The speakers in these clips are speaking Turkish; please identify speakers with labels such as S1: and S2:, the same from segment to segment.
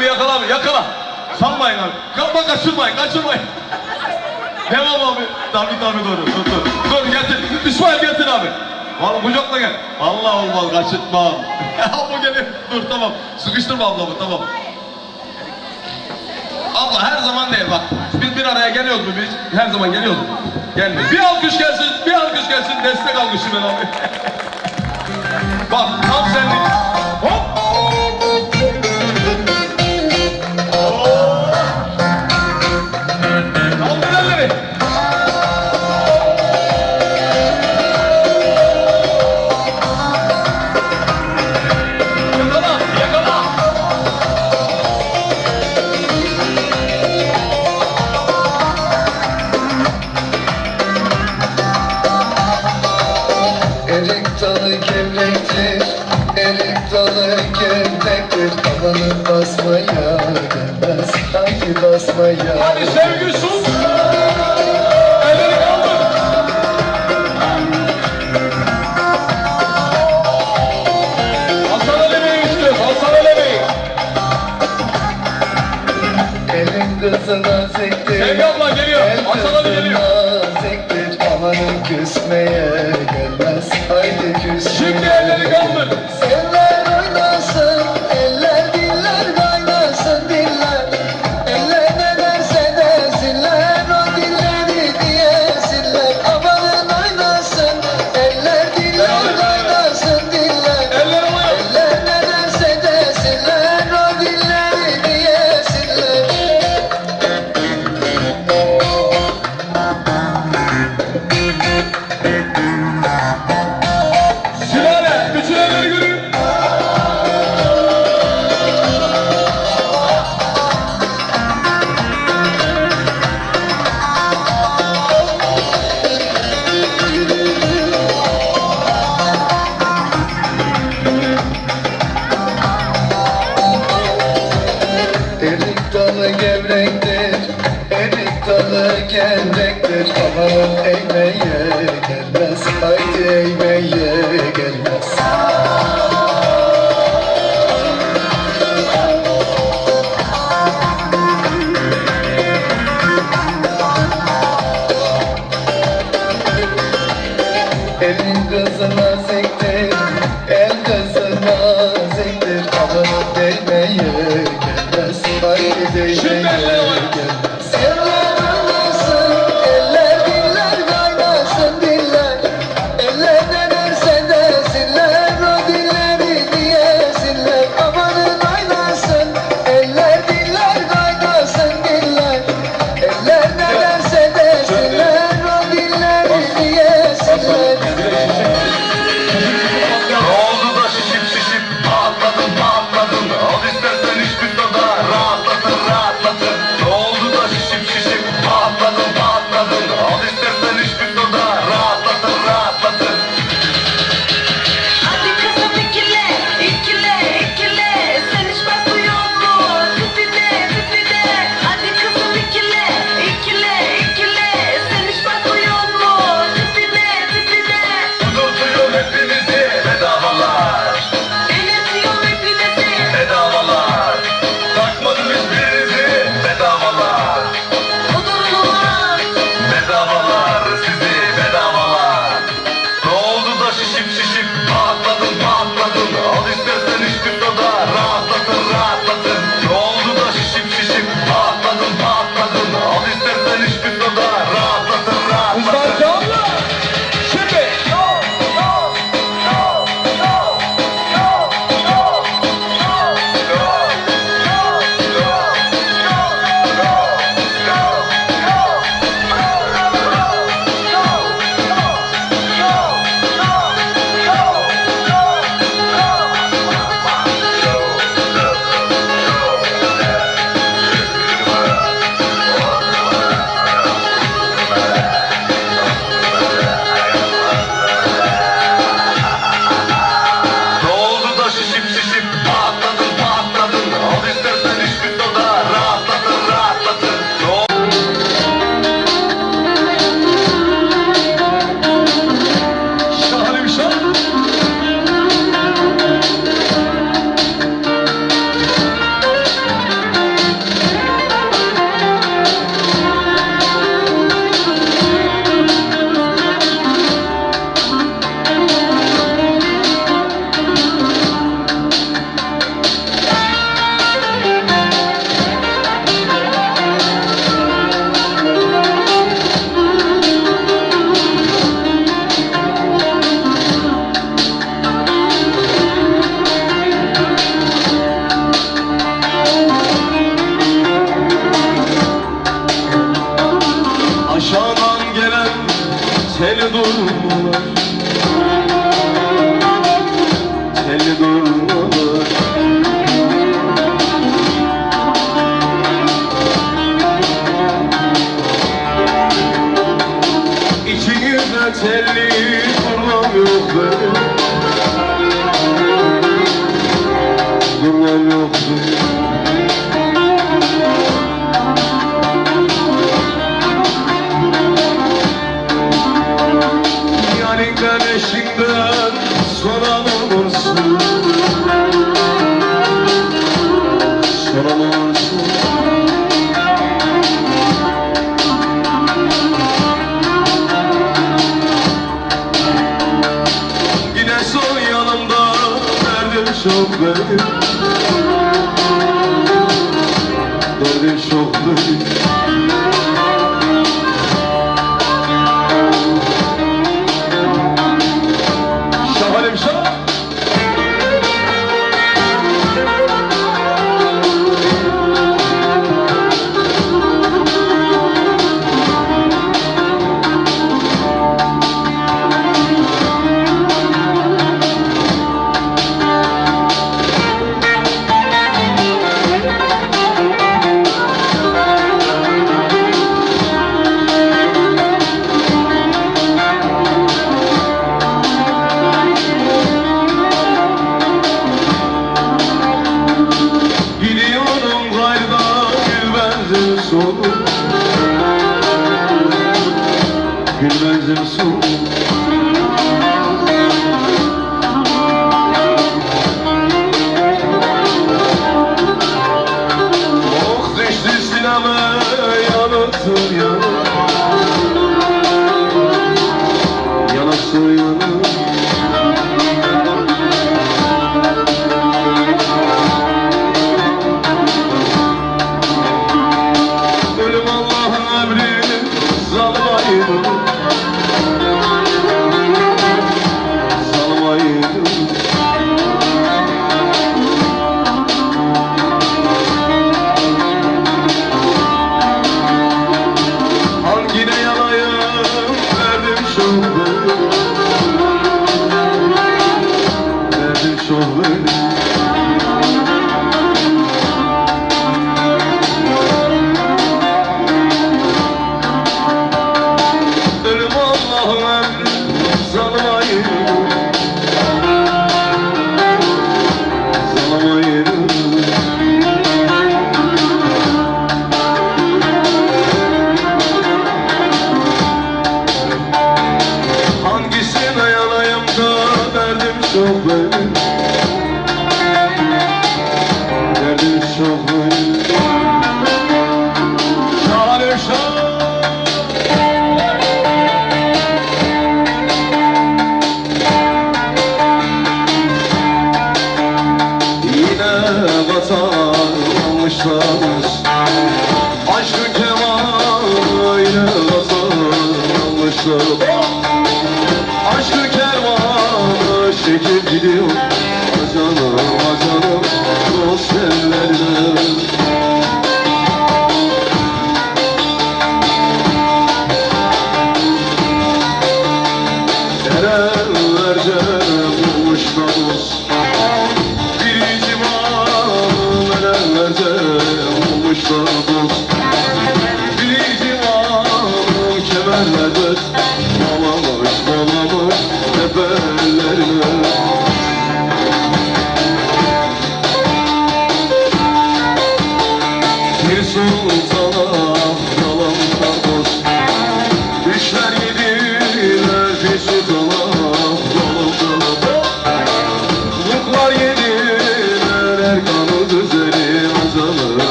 S1: bir yakala abi yakala. Salmayın abi. Kapma kaçırmayın kaçırmayın. Devam abi. Tabii tabii doğru. Dur dur. Dur getir. İsmail getir abi. Vallahi kucakla gel. Allah olmaz kaçırtmam. Abla geliyor. Dur tamam. Sıkıştırma ablamı tamam. Abla her zaman değil bak. Biz bir araya geliyoruz mu biz? Her zaman geliyoruz mu? Gelmiyor. Bir alkış gelsin, bir alkış gelsin. Destek alkışı ben abi. bak tam senlik.
S2: Kızına zektir
S1: Sevgi abla geliyor. Ali geliyor.
S2: zektir Amanın küsmeye
S1: gelen tel durmalar Tel durmalar İçimde telli durmam yok benim Durmam yok benim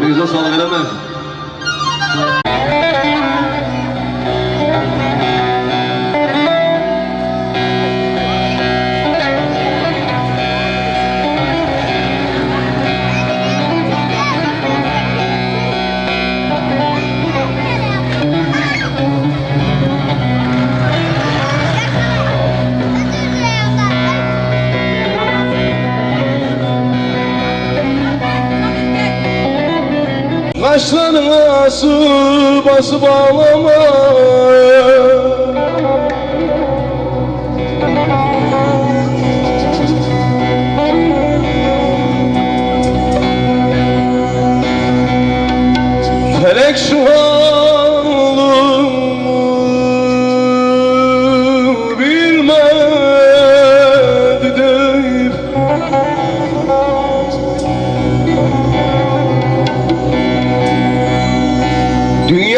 S1: 比如说。Saçlarına sıbası bağlama. Felek şu an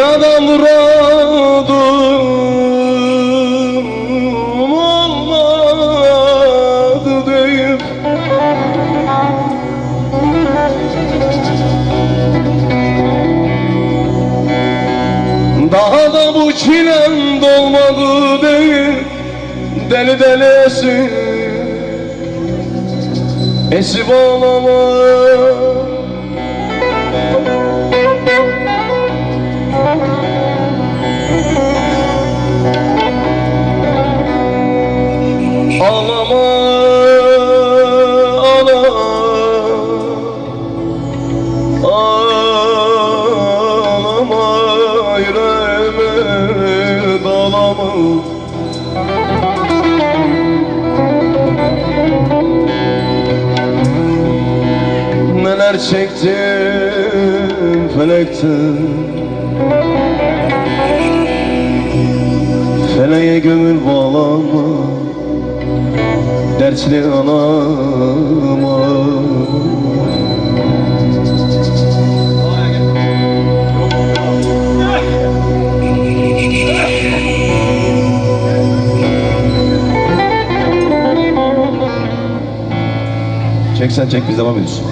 S1: Dünyadan muradım olmadı deyip Daha da bu çilem dolmadı değil Deli deli esip Esip ağlama Neler çektim felekten Feleğe gönül bağlama Dertli anama Çek sen çek biz devam ediyoruz.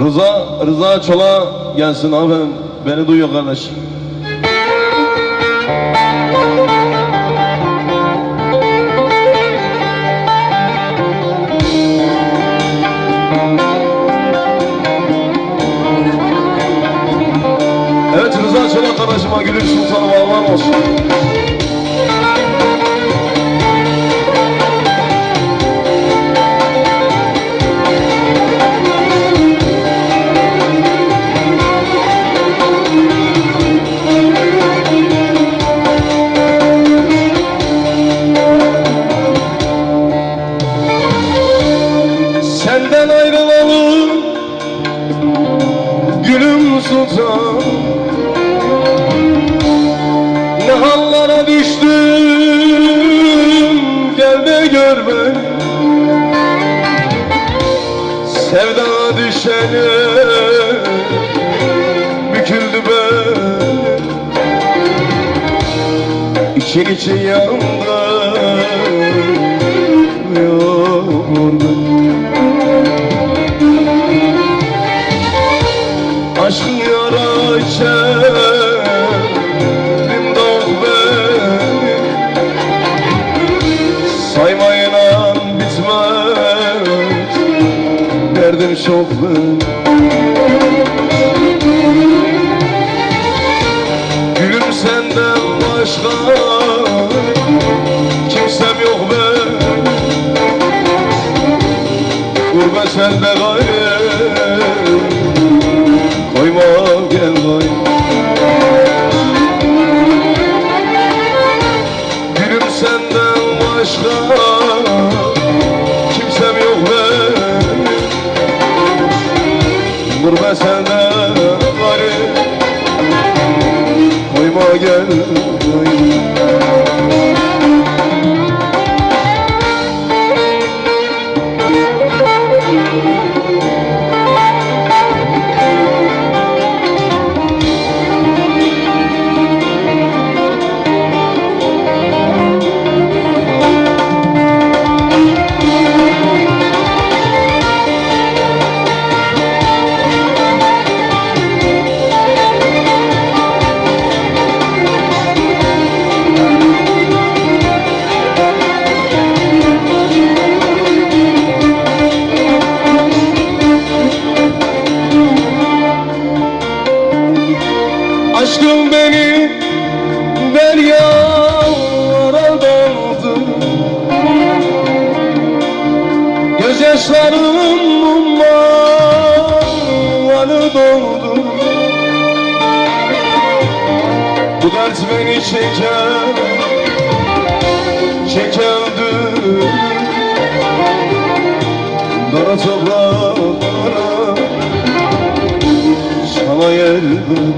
S1: Rıza, Rıza Çola gelsin abi beni duyuyor kardeş. Evet Rıza Çola kardeşime Gülür Sultanı bağlar olsun. Sevda düşene Büküldü ben İçin için yandı Yorgun Derdim çok benim Gülüm senden başka çeker Çekerdi Dara toprağlara Sana Derdim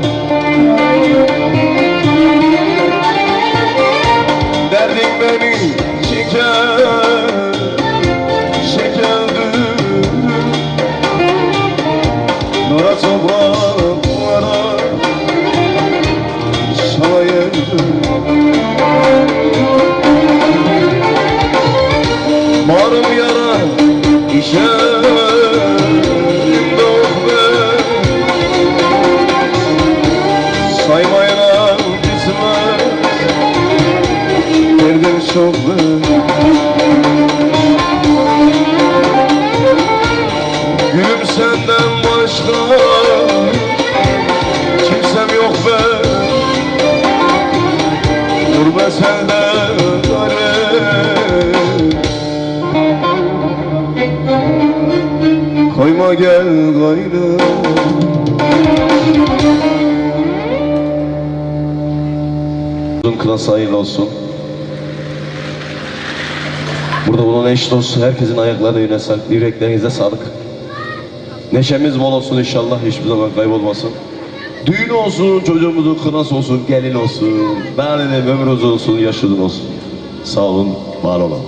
S1: Koyma gel gayrı. Kınası hayırlı olsun. Burada bulunan eş dost herkesin ayaklarına yöne sağlık, yüreklerinize sağlık. Neşemiz bol olsun inşallah hiçbir zaman kaybolmasın Düğün olsun, çocuğumuzun kınası olsun, gelin olsun. Benim ömür uzun olsun, yaşlı olsun. Sağ olun, var olun